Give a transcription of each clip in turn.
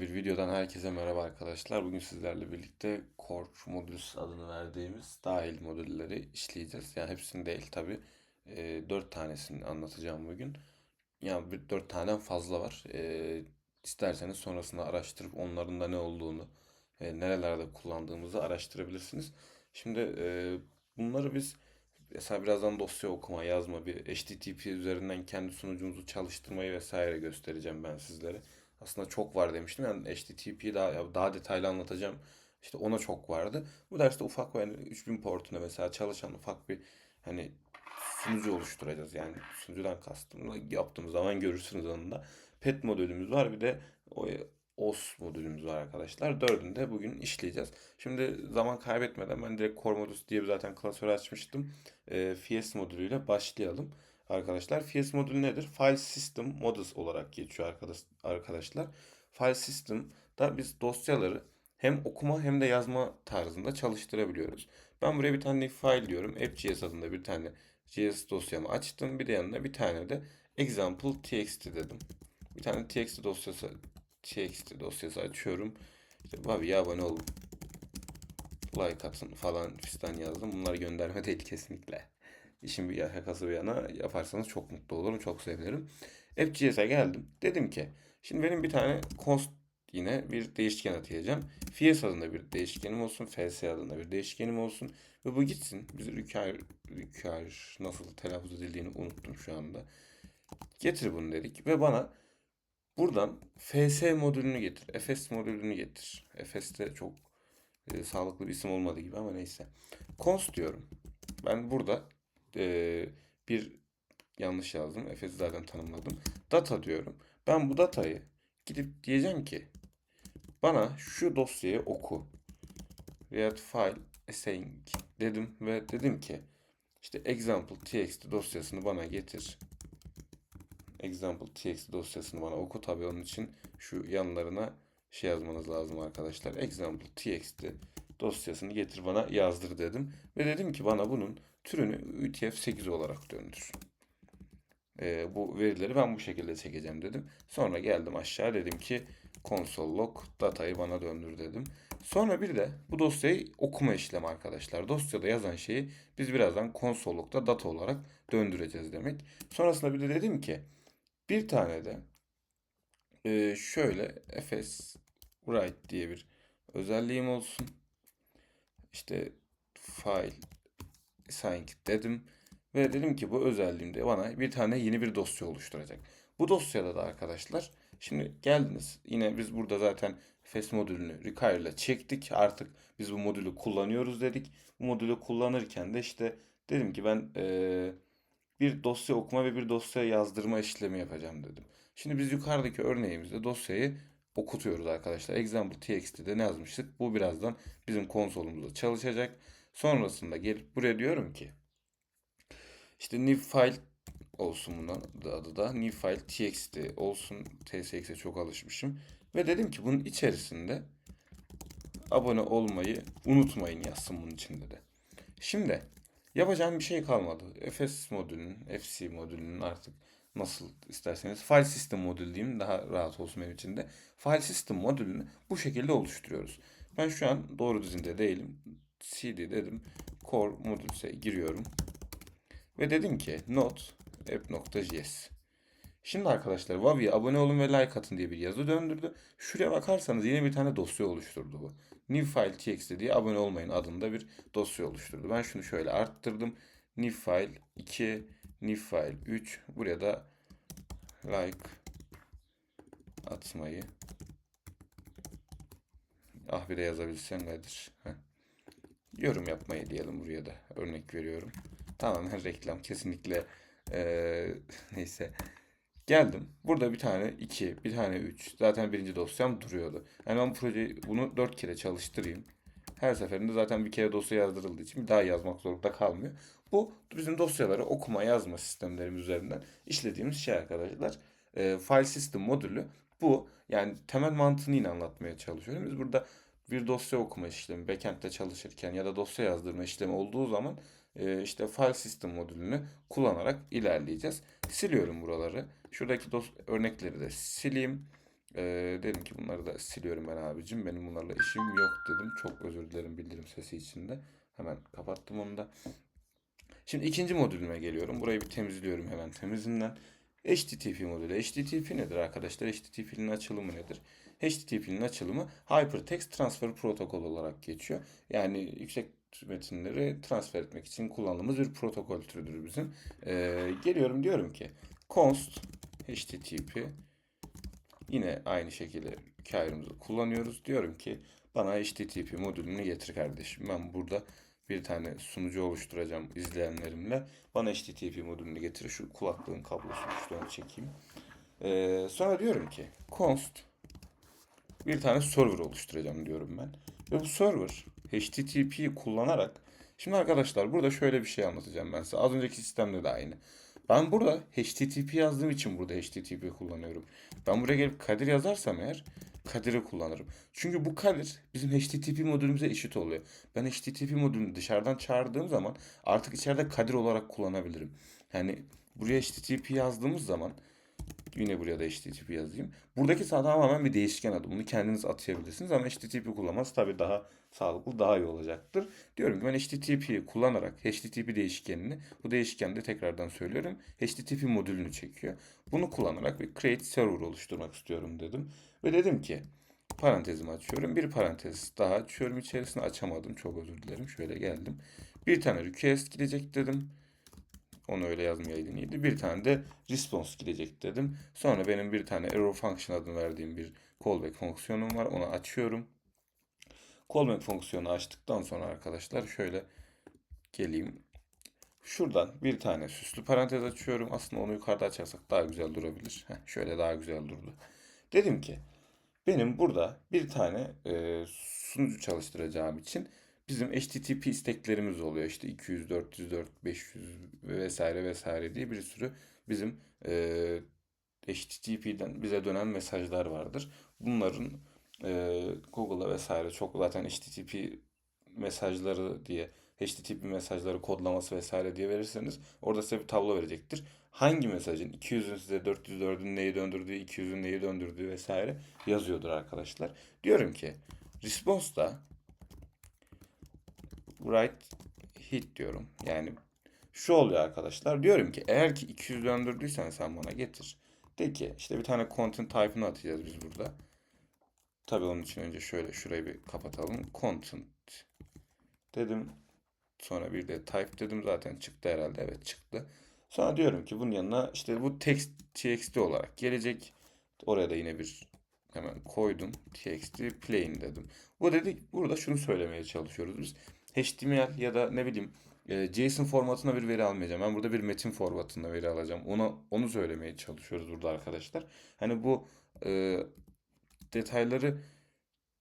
Bir videodan herkese merhaba arkadaşlar. Bugün sizlerle birlikte Core Modules adını verdiğimiz dahil modülleri işleyeceğiz. Yani hepsini değil tabi. E, 4 tanesini anlatacağım bugün. Yani bir 4 taneden fazla var. E, isterseniz sonrasında araştırıp onların da ne olduğunu, e, nerelerde kullandığımızı araştırabilirsiniz. Şimdi e, bunları biz mesela birazdan dosya okuma, yazma, bir HTTP üzerinden kendi sunucumuzu çalıştırmayı vesaire göstereceğim ben sizlere. Aslında çok var demiştim. Yani HTTP'yi daha daha detaylı anlatacağım. İşte ona çok vardı. Bu derste ufak yani 3000 portuna mesela çalışan ufak bir hani sunucu oluşturacağız. Yani sunucudan kastım yaptığımız zaman görürsünüz onu. Pet modülümüz var. Bir de o OS modülümüz var arkadaşlar. Dördünü de bugün işleyeceğiz. Şimdi zaman kaybetmeden ben direkt Core Modus diye zaten klasörü açmıştım. E, FS modülüyle başlayalım arkadaşlar. FS modülü nedir? File System Models olarak geçiyor arkadaşlar. File System'da biz dosyaları hem okuma hem de yazma tarzında çalıştırabiliyoruz. Ben buraya bir tane file diyorum. App.js adında bir tane JS dosyamı açtım. Bir de yanına bir tane de example txt dedim. Bir tane txt dosyası txt dosyası açıyorum. İşte Bobby'ye abone olun. Like atın falan fistan yazdım. Bunları gönderme değil kesinlikle. İşin bir şakası bir yana yaparsanız çok mutlu olurum. Çok sevinirim. FGS'e geldim. Dedim ki şimdi benim bir tane const yine bir değişken atayacağım. Fs adında bir değişkenim olsun. Fs adında bir değişkenim olsun. Ve bu gitsin. Biz require, require nasıl telaffuz edildiğini unuttum şu anda. Getir bunu dedik. Ve bana buradan fs modülünü getir. fs modülünü getir. fs de çok e, sağlıklı bir isim olmadığı gibi ama neyse. const diyorum. Ben burada e, bir yanlış yazdım. Efes'i zaten tanımladım. Data diyorum. Ben bu datayı gidip diyeceğim ki bana şu dosyayı oku. Read file async dedim ve dedim ki işte example txt dosyasını bana getir. Example txt dosyasını bana oku. Tabi onun için şu yanlarına şey yazmanız lazım arkadaşlar. Example txt dosyasını getir bana yazdır dedim. Ve dedim ki bana bunun türünü UTF-8 olarak döndür. E, bu verileri ben bu şekilde çekeceğim dedim. Sonra geldim aşağı dedim ki console log datayı bana döndür dedim. Sonra bir de bu dosyayı okuma işlemi arkadaşlar. Dosyada yazan şeyi biz birazdan console log'da data olarak döndüreceğiz demek. Sonrasında bir de dedim ki bir tane de e, şöyle fs write diye bir özelliğim olsun. İşte file async dedim. Ve dedim ki bu özelliğimde bana bir tane yeni bir dosya oluşturacak. Bu dosyada da arkadaşlar şimdi geldiniz. Yine biz burada zaten FES modülünü require ile çektik. Artık biz bu modülü kullanıyoruz dedik. Bu modülü kullanırken de işte dedim ki ben ee, bir dosya okuma ve bir dosya yazdırma işlemi yapacağım dedim. Şimdi biz yukarıdaki örneğimizde dosyayı okutuyoruz arkadaşlar. Example txt'de ne yazmıştık? Bu birazdan bizim konsolumuzda çalışacak. Sonrasında gelip buraya diyorum ki işte new file olsun bunun adı da new file txt olsun tsx'e çok alışmışım ve dedim ki bunun içerisinde abone olmayı unutmayın yazsın bunun içinde de. Şimdi yapacağım bir şey kalmadı. FS modülünün, FC modülünün artık nasıl isterseniz file system modül diyeyim daha rahat olsun benim için de. File system modülünü bu şekilde oluşturuyoruz. Ben şu an doğru dizinde değilim. Cd dedim. Core modülse giriyorum. Ve dedim ki not app.js. Şimdi arkadaşlar Wavi'ye abone olun ve like atın diye bir yazı döndürdü. Şuraya bakarsanız yine bir tane dosya oluşturdu bu. New file txt diye abone olmayın adında bir dosya oluşturdu. Ben şunu şöyle arttırdım. New file 2, new file 3. Buraya da like atmayı ah bir de yazabilsem nedir? Heh. Yorum yapmayı diyelim buraya da. Örnek veriyorum. Tamamen reklam. Kesinlikle ee, neyse. Geldim. Burada bir tane 2, bir tane 3. Zaten birinci dosyam duruyordu. Yani ben bu projeyi bunu 4 kere çalıştırayım. Her seferinde zaten bir kere dosya yazdırıldığı için bir daha yazmak zorunda kalmıyor. Bu bizim dosyaları okuma yazma sistemlerimiz üzerinden işlediğimiz şey arkadaşlar. E, file system modülü bu. Yani temel mantığını yine anlatmaya çalışıyorum. Biz burada bir dosya okuma işlemi backend'de çalışırken ya da dosya yazdırma işlemi olduğu zaman e, işte file system modülünü kullanarak ilerleyeceğiz. Siliyorum buraları. Şuradaki dos örnekleri de sileyim. Ee, dedim ki bunları da siliyorum ben abicim. Benim bunlarla işim yok dedim. Çok özür dilerim bildirim sesi içinde. Hemen kapattım onu da. Şimdi ikinci modülüme geliyorum. Burayı bir temizliyorum hemen temizinden. HTTP modülü. HTTP nedir arkadaşlar? HTTP'nin açılımı nedir? HTTP'nin açılımı Hypertext Transfer Protocol olarak geçiyor. Yani yüksek metinleri transfer etmek için kullandığımız bir protokol türüdür bizim. Ee, geliyorum diyorum ki const HTTP yine aynı şekilde hikayemizi kullanıyoruz. Diyorum ki bana HTTP modülünü getir kardeşim. Ben burada bir tane sunucu oluşturacağım izleyenlerimle. Bana HTTP modülünü getir. Şu kulaklığın kablosunu şuradan çekeyim. Ee, sonra diyorum ki const bir tane server oluşturacağım diyorum ben. Ve bu server HTTP'yi kullanarak Şimdi arkadaşlar burada şöyle bir şey anlatacağım ben size. Az önceki sistemde de aynı. Ben burada HTTP yazdığım için burada HTTP kullanıyorum. Ben buraya gelip Kadir yazarsam eğer Kadir'i kullanırım. Çünkü bu Kadir bizim HTTP modülümüze eşit oluyor. Ben HTTP modülünü dışarıdan çağırdığım zaman artık içeride Kadir olarak kullanabilirim. Yani buraya HTTP yazdığımız zaman Yine buraya da HTTP yazayım. Buradaki sağ tamamen bir değişken adı. Bunu kendiniz atayabilirsiniz ama HTTP kullanması tabii daha sağlıklı, daha iyi olacaktır. Diyorum ki ben HTTP'yi kullanarak HTTP değişkenini, bu değişkende tekrardan söylüyorum, HTTP modülünü çekiyor. Bunu kullanarak bir create server oluşturmak istiyorum dedim. Ve dedim ki parantezimi açıyorum. Bir parantez daha açıyorum. İçerisine açamadım. Çok özür dilerim. Şöyle geldim. Bir tane request gidecek dedim. Onu öyle yazmayaydın iyiydi. Bir tane de response gidecek dedim. Sonra benim bir tane error function adını verdiğim bir callback fonksiyonum var. Onu açıyorum. Callback fonksiyonu açtıktan sonra arkadaşlar şöyle geleyim. Şuradan bir tane süslü parantez açıyorum. Aslında onu yukarıda açarsak daha güzel durabilir. Heh, şöyle daha güzel durdu. Dedim ki benim burada bir tane e, sunucu çalıştıracağım için bizim HTTP isteklerimiz oluyor. İşte 200, 404, 500 vesaire vesaire diye bir sürü bizim e, HTTP'den bize dönen mesajlar vardır. Bunların e, Google'a vesaire çok zaten HTTP mesajları diye HTTP mesajları kodlaması vesaire diye verirseniz orada size bir tablo verecektir. Hangi mesajın 200'ün size 404'ün neyi döndürdüğü, 200'ün neyi döndürdüğü vesaire yazıyordur arkadaşlar. Diyorum ki response'da write hit diyorum. Yani şu oluyor arkadaşlar. Diyorum ki eğer ki 200 döndürdüysen sen bana getir. De ki işte bir tane content type'ını atacağız biz burada. Tabii onun için önce şöyle şurayı bir kapatalım. Content dedim. Sonra bir de type dedim. Zaten çıktı herhalde. Evet çıktı. Sonra diyorum ki bunun yanına işte bu text txt olarak gelecek. Oraya da yine bir hemen koydum. txt plain dedim. Bu dedik burada şunu söylemeye çalışıyoruz biz. HTML ya da ne bileyim e, JSON formatına bir veri almayacağım. Ben burada bir metin formatında veri alacağım. Ona onu söylemeye çalışıyoruz burada arkadaşlar. Hani bu e, detayları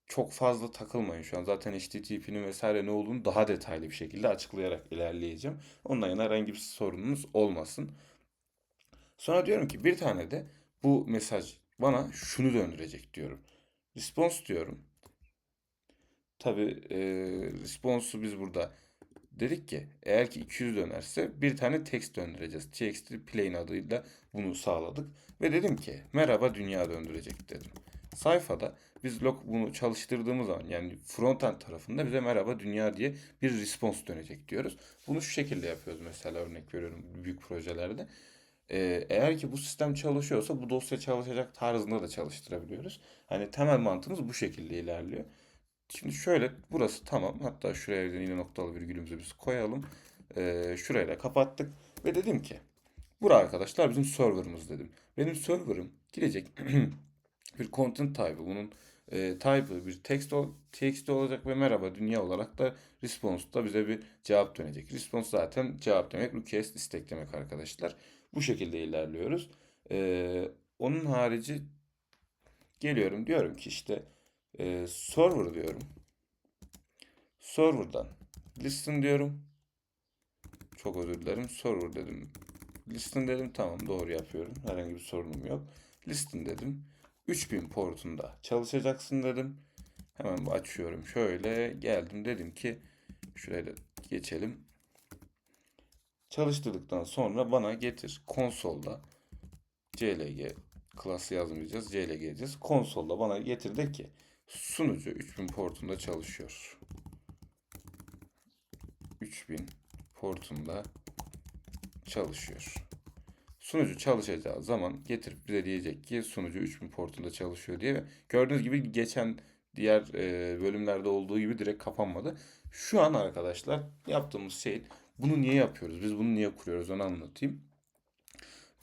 çok fazla takılmayın şu an. Zaten HTTP'nin vesaire ne olduğunu daha detaylı bir şekilde açıklayarak ilerleyeceğim. Ondan yana herhangi bir sorununuz olmasın. Sonra diyorum ki bir tane de bu mesaj bana şunu döndürecek diyorum. Response diyorum. Tabi e, response'u biz burada dedik ki eğer ki 200 dönerse bir tane text döndüreceğiz. txt plain adıyla bunu sağladık. Ve dedim ki merhaba dünya döndürecek dedim. Sayfada biz log bunu çalıştırdığımız zaman yani frontend tarafında bize merhaba dünya diye bir response dönecek diyoruz. Bunu şu şekilde yapıyoruz mesela örnek veriyorum büyük projelerde. Ee, eğer ki bu sistem çalışıyorsa bu dosya çalışacak tarzında da çalıştırabiliyoruz. Hani temel mantığımız bu şekilde ilerliyor. Şimdi şöyle burası tamam. Hatta şuraya yine noktalı virgülümüzü biz koyalım. Ee, şurayı da kapattık. Ve dedim ki bura arkadaşlar bizim serverımız dedim. Benim serverım gidecek bir content type. Bunun e, type'ı bir text, ol, text olacak ve merhaba dünya olarak da response'da bize bir cevap dönecek. Response zaten cevap demek. Request istek demek arkadaşlar. Bu şekilde ilerliyoruz. Ee, onun harici geliyorum diyorum ki işte e, server diyorum. Server'dan listen diyorum. Çok özür dilerim. Server dedim. Listen dedim. Tamam doğru yapıyorum. Herhangi bir sorunum yok. Listen dedim. 3000 portunda çalışacaksın dedim. Hemen açıyorum. Şöyle geldim dedim ki şuraya geçelim. Çalıştırdıktan sonra bana getir konsolda CLG Klası yazmayacağız. C ile geleceğiz. Konsolda bana getirdi ki sunucu 3000 portunda çalışıyor. 3000 portunda çalışıyor. Sunucu çalışacağı zaman getirip bize diyecek ki sunucu 3000 portunda çalışıyor diye. Gördüğünüz gibi geçen diğer e, bölümlerde olduğu gibi direkt kapanmadı. Şu an arkadaşlar yaptığımız şey bunu niye yapıyoruz? Biz bunu niye kuruyoruz onu anlatayım.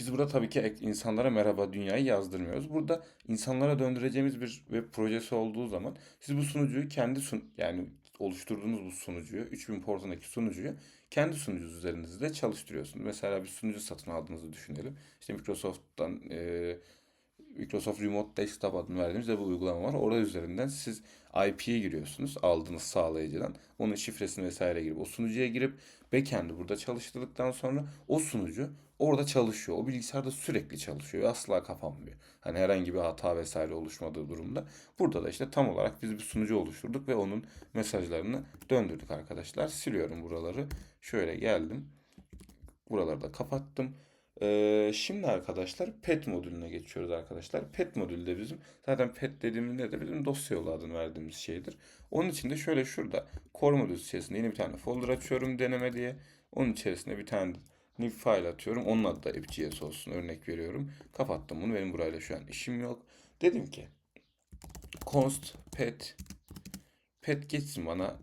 Biz burada tabii ki insanlara merhaba dünyayı yazdırmıyoruz. Burada insanlara döndüreceğimiz bir web projesi olduğu zaman siz bu sunucuyu kendi sun yani oluşturduğunuz bu sunucuyu 3000 portundaki sunucuyu kendi sunucunuz üzerinizde çalıştırıyorsunuz. Mesela bir sunucu satın aldığınızı düşünelim. İşte Microsoft'tan e, Microsoft Remote Desktop adını verdiğimiz de bu uygulama var. Orada üzerinden siz IP'ye giriyorsunuz aldığınız sağlayıcıdan. Onun şifresini vesaire girip o sunucuya girip backend'i burada çalıştırdıktan sonra o sunucu orada çalışıyor. O bilgisayarda sürekli çalışıyor asla kapanmıyor. Hani herhangi bir hata vesaire oluşmadığı durumda. Burada da işte tam olarak biz bir sunucu oluşturduk ve onun mesajlarını döndürdük arkadaşlar. Siliyorum buraları. Şöyle geldim. Buraları da kapattım. Ee, şimdi arkadaşlar pet modülüne geçiyoruz arkadaşlar. Pet modülü de bizim zaten pet dediğimizde de bizim dosya yolu adını verdiğimiz şeydir. Onun için de şöyle şurada core modül içerisinde yeni bir tane folder açıyorum deneme diye. Onun içerisinde bir tane new file atıyorum. Onun adı da app.js olsun örnek veriyorum. Kapattım bunu. Benim burayla şu an işim yok. Dedim ki const pet pet geçsin bana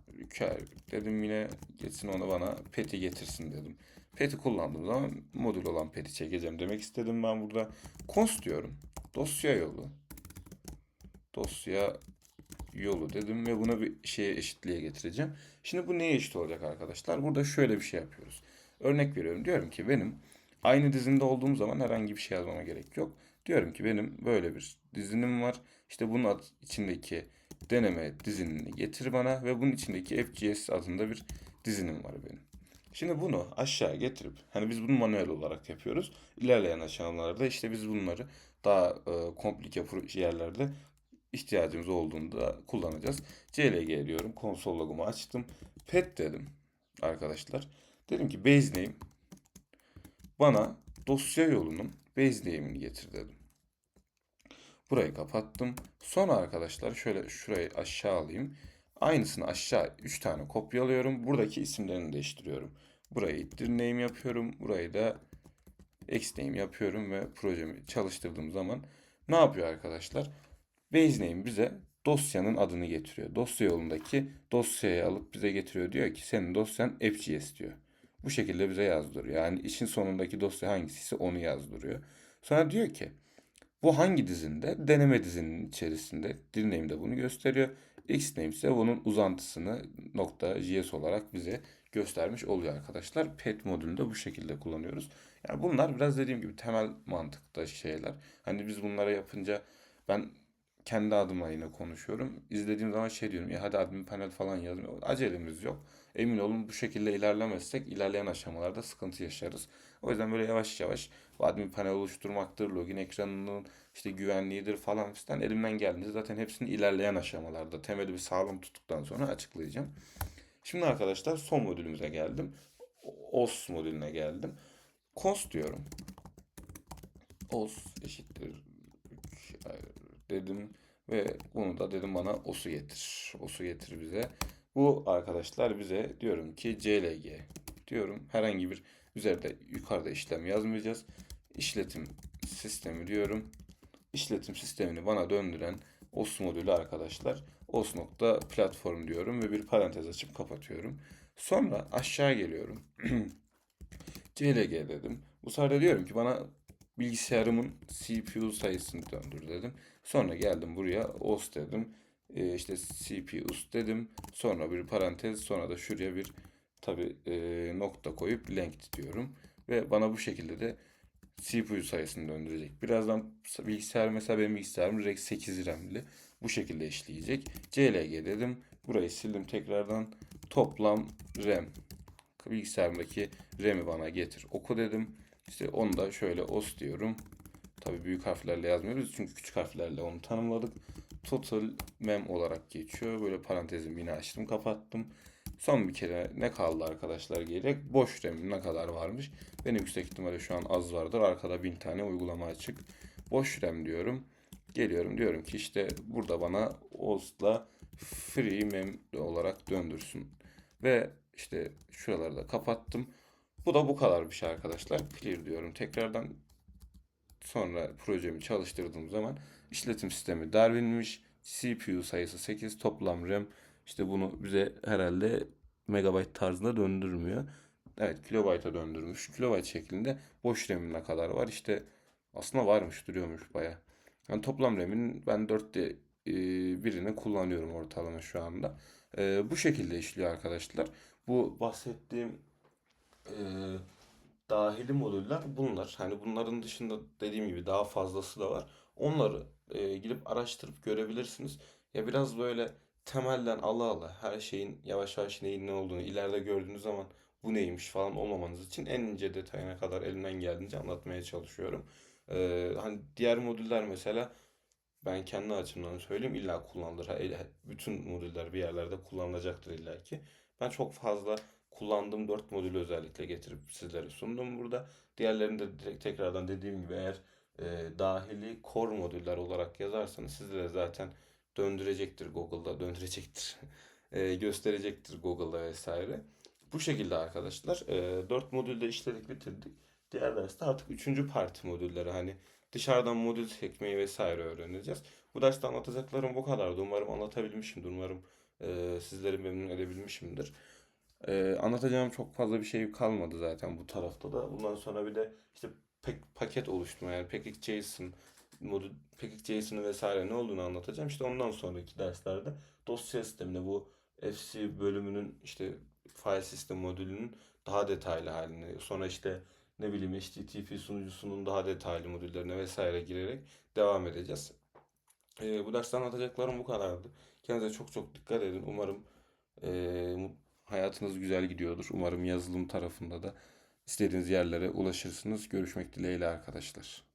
dedim yine geçsin onu bana pet'i getirsin dedim. Pet'i kullandığım zaman modül olan pet'i çekeceğim demek istedim ben burada. Const diyorum. Dosya yolu. Dosya yolu dedim ve buna bir şeye eşitliğe getireceğim. Şimdi bu neye eşit olacak arkadaşlar? Burada şöyle bir şey yapıyoruz. Örnek veriyorum. Diyorum ki benim aynı dizinde olduğum zaman herhangi bir şey yazmama gerek yok. Diyorum ki benim böyle bir dizinim var. İşte bunun içindeki deneme dizinini getir bana ve bunun içindeki FGS adında bir dizinim var benim. Şimdi bunu aşağı getirip hani biz bunu manuel olarak yapıyoruz. İlerleyen aşamalarda işte biz bunları daha e, komplike yerlerde ihtiyacımız olduğunda kullanacağız. CLG diyorum. Konsol logumu açtım. Pet dedim arkadaşlar. Dedim ki base name bana dosya yolunun base name'ini getir dedim. Burayı kapattım. Sonra arkadaşlar şöyle şurayı aşağı alayım. Aynısını aşağı 3 tane kopyalıyorum. Buradaki isimlerini değiştiriyorum. Burayı ittir name yapıyorum. Burayı da x name yapıyorum ve projemi çalıştırdığım zaman ne yapıyor arkadaşlar? Base name bize dosyanın adını getiriyor. Dosya yolundaki dosyayı alıp bize getiriyor. Diyor ki senin dosyan FGS diyor. Bu şekilde bize yazdırıyor. Yani işin sonundaki dosya hangisiyse onu yazdırıyor. Sonra diyor ki bu hangi dizinde? Deneme dizinin içerisinde. Dirname de bunu gösteriyor. Xname ise bunun uzantısını .js olarak bize göstermiş oluyor arkadaşlar. Pet modülünde bu şekilde kullanıyoruz. Yani bunlar biraz dediğim gibi temel mantıkta şeyler. Hani biz bunlara yapınca ben kendi adıma yine konuşuyorum. İzlediğim zaman şey diyorum ya hadi admin panel falan yazmıyor. Acelemiz yok. Emin olun bu şekilde ilerlemezsek ilerleyen aşamalarda sıkıntı yaşarız. O yüzden böyle yavaş yavaş admin panel oluşturmaktır, login ekranının işte güvenliğidir falan filan elimden geldiğince zaten hepsini ilerleyen aşamalarda temeli bir sağlam tuttuktan sonra açıklayacağım. Şimdi arkadaşlar son modülümüze geldim. OS modülüne geldim. Const diyorum. OS eşittir dedim ve bunu da dedim bana OS'u getir. OS'u getir bize. Bu arkadaşlar bize diyorum ki CLG diyorum. Herhangi bir üzerinde yukarıda işlem yazmayacağız. İşletim sistemi diyorum. İşletim sistemini bana döndüren OS modülü arkadaşlar. OS nokta platform diyorum ve bir parantez açıp kapatıyorum. Sonra aşağı geliyorum. CLG dedim. Bu sefer diyorum ki bana bilgisayarımın CPU sayısını döndür dedim. Sonra geldim buraya OS dedim. Ee, işte CPU dedim. Sonra bir parantez sonra da şuraya bir tabi e, nokta koyup length diyorum. Ve bana bu şekilde de CPU sayısını döndürecek. Birazdan bilgisayar mesela benim bilgisayarım REX 8 RAM'li. Bu şekilde işleyecek. CLG dedim. Burayı sildim tekrardan. Toplam RAM. Bilgisayarımdaki RAM'i bana getir. Oku dedim. İşte onu da şöyle OS diyorum. Tabi büyük harflerle yazmıyoruz çünkü küçük harflerle onu tanımladık. Total mem olarak geçiyor. Böyle parantezimi yine açtım kapattım. Son bir kere ne kaldı arkadaşlar gelecek? Boş RAM ne kadar varmış? Benim yüksek ihtimalle şu an az vardır. Arkada bin tane uygulama açık. Boş RAM diyorum. Geliyorum diyorum ki işte burada bana OS'la free mem olarak döndürsün. Ve işte şuraları da kapattım. Bu da bu kadar bir şey arkadaşlar. Clear diyorum. Tekrardan sonra projemi çalıştırdığım zaman işletim sistemi Darwin'miş. CPU sayısı 8. Toplam RAM işte bunu bize herhalde megabayt tarzında döndürmüyor. Evet kilobayta döndürmüş. Kilobayt şeklinde boş RAM'in ne kadar var? İşte aslında varmış duruyormuş baya. Yani toplam RAM'in ben 4'te e, birini kullanıyorum ortalama şu anda. E, bu şekilde işliyor arkadaşlar. Bu bahsettiğim e, dahili modüller bunlar. Hani bunların dışında dediğim gibi daha fazlası da var. Onları e, gidip araştırıp görebilirsiniz. Ya biraz böyle temelden ala ala her şeyin yavaş yavaş neyin ne olduğunu ileride gördüğünüz zaman bu neymiş falan olmamanız için en ince detayına kadar elimden geldiğince anlatmaya çalışıyorum. E, hani diğer modüller mesela ben kendi açımdan söyleyeyim illa kullanılır. Bütün modüller bir yerlerde kullanılacaktır illa ki. Ben çok fazla kullandığım 4 modülü özellikle getirip sizlere sundum burada. Diğerlerini de direkt tekrardan dediğim gibi eğer e, dahili core modüller olarak yazarsanız sizlere zaten döndürecektir Google'da döndürecektir. E, gösterecektir Google'da vesaire. Bu şekilde arkadaşlar e, 4 modülde işledik bitirdik. Diğer derste artık üçüncü parti modülleri hani dışarıdan modül çekmeyi vesaire öğreneceğiz. Bu derste anlatacaklarım bu kadardı. Umarım anlatabilmişimdir. Umarım e, sizleri memnun edebilmişimdir. E, anlatacağım çok fazla bir şey kalmadı zaten bu tarafta da. Bundan sonra bir de işte pek, paket oluşturma yani Package.json modül Package.json'ı vesaire ne olduğunu anlatacağım. İşte ondan sonraki derslerde dosya sistemine bu FC bölümünün işte file system modülünün daha detaylı halini sonra işte ne bileyim HTTP sunucusunun daha detaylı modüllerine vesaire girerek devam edeceğiz. Ee, bu derste anlatacaklarım bu kadardı. Kendinize çok çok dikkat edin. Umarım ee, mu- hayatınız güzel gidiyordur. Umarım yazılım tarafında da istediğiniz yerlere ulaşırsınız. Görüşmek dileğiyle arkadaşlar.